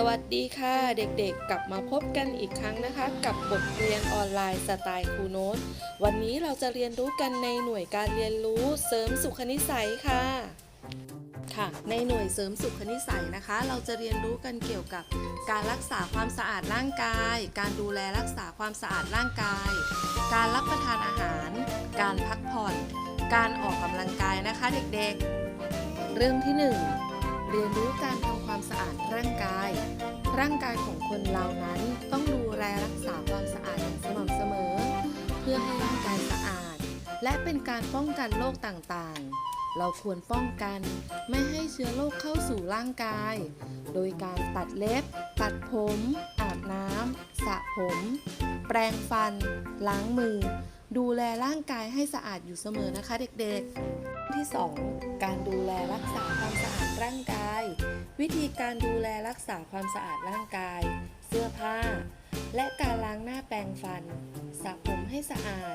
สวัสดีค่ะเด็กๆ กลับมาพบกันอีกครั้งนะคะ กับบทเรียนออนไลน์สไตล์ครูโน้ต วันนี้เราจะเรียนรู้กันในหน่วยการเรียนรู้เสริมสุขนิสัยค่ะค่ะ ในหน่วยเสริมสุขนิสัยนะคะ เราจะเรียนรู้กันเกี่ยวกับการรักษาความสะอาดร่างกาย การดูแลรักษาความสะอาดร่างกาย การรับประทานอาหาร การพักผ่อน การออกกำลังกายนะคะ เด็กๆ เรื่องที่หนึ่ง เรียนรู้การทำความสะอาดร่างกาย ร่างกายของคนเรานั้นต้องดูแลรักษาความสะอาดอย่างสม่ำเสมอ เพื่อให้ร่างกายสะอาด และเป็นการป้องกันโรคต่างๆ เราควรป้องกันไม่ให้เชื้อโรคเข้าสู่ร่างกาย โดยการตัดเล็บ ตัดผม อาบน้ำสระผม แปรงฟัน ล้างมือ ดูแลร่างกายให้สะอาดอยู่เสมอนะคะเด็กๆ ที่ 2 การดูแลรักษาความสะอาด วิธีการดูแลรักษาความสะอาดร่างกาย เสื้อผ้า และการล้างหน้าแปรงฟันสระผมให้สะอาด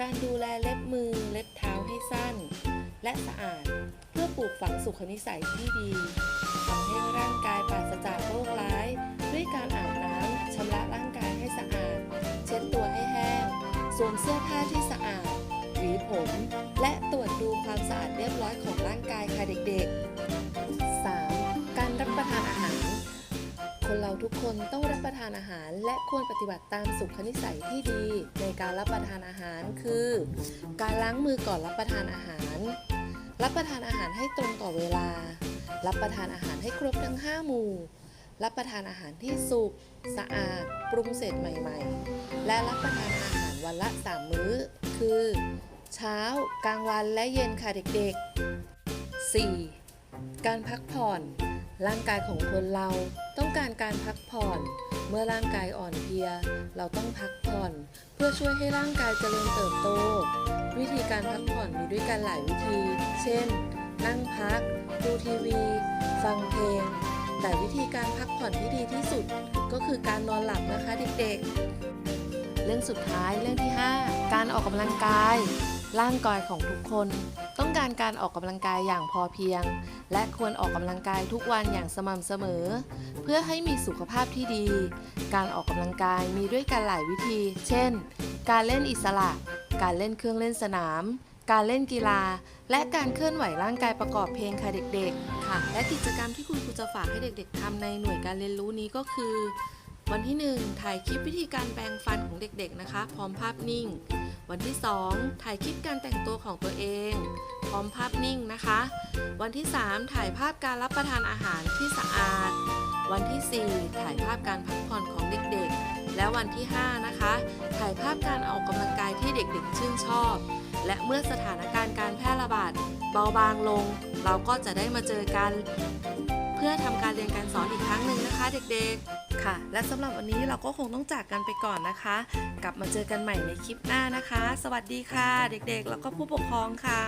การดูแลเล็บมือเล็บเท้าให้สั้น และสะอาดเพื่อปลูกฝังสุขนิสัยที่ดีทำให้ร่างกายปราศจากโรคร้าย ด้วยการอาบน้ำชำระร่างกายให้สะอาด เช็ดตัวให้แห้งสวมเสื้อผ้าที่สะอาดหวีผม และตรวจดูความสะอาดเรียบร้อยของร่างกายค่ะเด็กๆ คนเราทุกคนต้องรับประทานอาหาร และควรปฏิบัติตามสุขนิสัยที่ดี ในการรับประทานอาหารคือ การล้างมือก่อนรับประทานอาหาร รับประทานอาหารให้ตรงต่อเวลา รับประทานอาหารให้ครบทั้ง 5 หมู่ รับประทานอาหารที่สุกสะอาด ปรุงเสร็จใหม่ ๆ และรับประทานอาหารวันละ 3 มื้อ คือ เช้า กลางวันและเย็นค่ะเด็กๆ 4. การพักผ่อน ร่างกายของคนเราต้องการการพักผ่อน เมื่อร่างกายอ่อนเพลีย เราต้องพักผ่อน เพื่อช่วยให้ร่างกายเจริญเติบโต วิธีการพักผ่อนมีด้วยกันหลายวิธี เช่น นั่งพัก ดูทีวี ฟังเพลง แต่วิธีการพักผ่อนที่ดีที่สุด ก็คือการนอนหลับนะคะเด็กๆ เรื่องสุดท้ายเรื่องที่ 5 การออกกำลังกาย ร่างกายของทุกคน การการออกกำลังกายอย่างพอเพียง และควรออกกำลังกายทุกวันอย่างสม่ำเสมอ เพื่อให้มีสุขภาพที่ดี การออกกำลังกายมีด้วยกันหลายวิธี เช่น การเล่นอิสระ การเล่นเครื่องเล่นสนาม การเล่นกีฬา และการเคลื่อนไหวร่างกายประกอบเพลงค่ะเด็กๆ ค่ะ และกิจกรรมที่คุณครูจะฝากให้เด็ก ๆทำในหน่วยการเรียนรู้นี้ก็คือ วันที่ 1 ถ่ายคลิปวิธีการแปรงฟันของเด็กๆนะคะ พร้อมภาพนิ่งวันที่ 2 ถ่ายคลิปการแต่งตัวของตัวเอง ร้อมภาพนิ่งนะคะ วันที่ 3 ถ่ายภาพการรับประทานอาหารที่สะอาด วันที่ 4 ถ่ายภาพการพักผ่อนของเด็กๆ และวันที่ 5 นะคะ ถ่ายภาพการออกกำลังกายที่เด็กๆ ชื่นชอบ และเมื่อสถานการณ์การแพร่ระบาดเบาบางลง เราก็จะได้มาเจอกัน เพื่อทำการเรียนการสอนอีกครั้งหนึ่งนะคะเด็กๆค่ะและสำหรับวันนี้เราก็คงต้องจากกันไปก่อนนะคะ กลับมาเจอกันใหม่ในคลิปหน้านะคะ สวัสดีค่ะ เด็กๆ แล้วก็ผู้ปกครองค่ะ